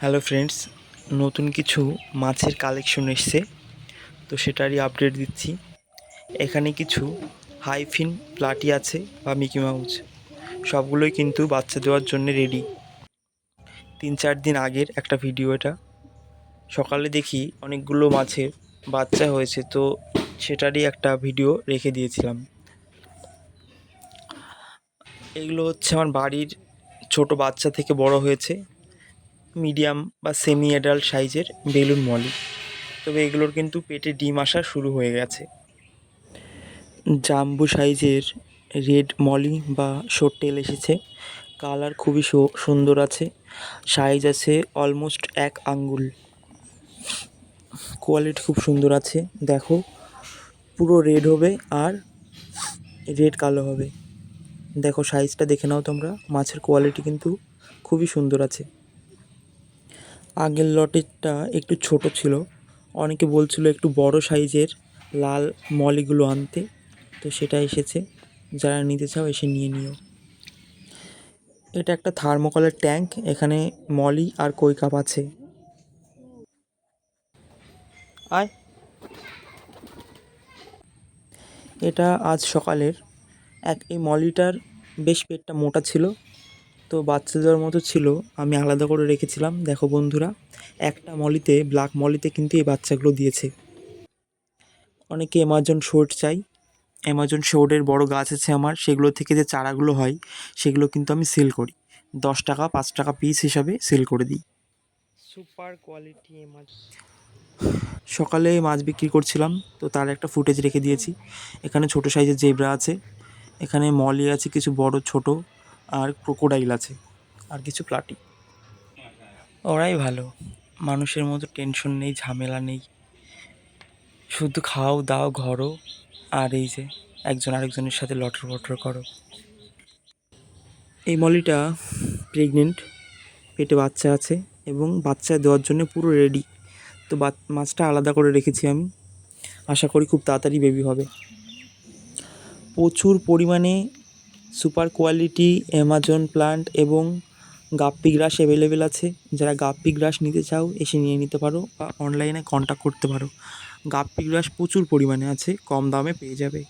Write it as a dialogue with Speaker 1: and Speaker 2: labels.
Speaker 1: Hello friends, নতুন কিছু মাছের কালেকশন এসছে, তো সেটারই আপডেট দিচ্ছি। এখানে কিছু হাইফিন প্লাটি আছে বা মিকি মাউস সবগুলোই কিন্তু বাচ্চা দেওয়ার জন্য রেডি তিন চার দিন আগের একটা ভিডিও এটা। সকালে দেখি অনেকগুলো মাছের বাচ্চা হয়েছে, তো সেটারই একটা ভিডিও রেখে দিয়েছিলাম। এগুলো হচ্ছে আমার বাড়ির ছোট বাচ্চা থেকে বড় হয়েছে মিডিয়াম বা সেমি অ্যাডাল্ট সাইজের বেলুন মলি। তবে এগুলোর কিন্তু পেটে ডিম আসা শুরু হয়ে গেছে। জাম্বু সাইজের রেড মলি বা শোরটেল এসেছে। কালার খুবই সুন্দর আছে। সাইজ আছে অলমোস্ট এক আঙ্গুল। কোয়ালিটি খুব সুন্দর আছে। দেখো, পুরো রেড হবে আর রেড কালো হবে। দেখো সাইজটা দেখে নাও তোমরা। মাছের কোয়ালিটি কিন্তু খুবই সুন্দর আছে। আগের লটেরটা একটু ছোট ছিল। অনেকে বলছিল একটু বড় সাইজের লাল মলিগুলো আনতে। তো সেটা এসেছে। যারা নিতে চাও এসে নিয়ে নিও। এটা একটা থার্মোকলের ট্যাঙ্ক। এখানে মলি আর কই কাপ আছে। আয়। এটা আজ সকালের। এক, এই মলিটার বেশ পেটটা মোটা ছিল। তো বাচ্চা দেওয়ার মতো ছিল আমি আলাদা করে রেখেছিলাম। দেখো বন্ধুরা একটা মলিতে ব্ল্যাক মলিতে কিন্তু এই বাচ্চাগুলো দিয়েছে। অনেকে অ্যামাজন শোর্ট চাই। অ্যামাজন শোর্টের বড় গাছ আছে আমার সেগুলো থেকে যে চারাগুলো হয় সেগুলো কিন্তু আমি সেল করি। দশ টাকা পাঁচ টাকা পিস হিসাবে সেল করে দিই। সুপার কোয়ালিটি মাছ সকালে মাছ বিক্রি করছিলাম তো তার একটা ফুটেজ রেখে দিয়েছি। এখানে ছোট সাইজের জেব্রা আছে। এখানে মলি আছে কিছু বড় ছোট। আর ক্রোকোডাইল আছে, আর কিছু প্লাটি ওরাই ভালো। মানুষের মতো টেনশন নেই, ঝামেলা নেই। শুধু খাও, দাও, ঘরো, আর এই যে একজন আরেকজনের সাথে লটর পটর করো। এই মলিটা প্রেগনেন্ট পেটে বাচ্চা আছে এবং বাচ্চা দেওয়ার জন্য পুরো রেডি তো মাছটা আলাদা করে রেখেছি আমি। আশা করি খুব তাড়াতাড়ি বেবি হবে। প্রচুর পরিমাণে সুপার কোয়ালিটি অ্যামাজন প্লান্ট এবং গাপ্পি গ্রাস অ্যাভেলেবেল আছে। যারা গাপ্পি গ্রাস নিতে চাও, এসে নিয়ে নিতে পারো বা অনলাইনে কন্ট্যাক্ট করতে পারো। গাপ্পি গ্রাস প্রচুর পরিমাণে আছে, কম দামে পেয়ে যাবে।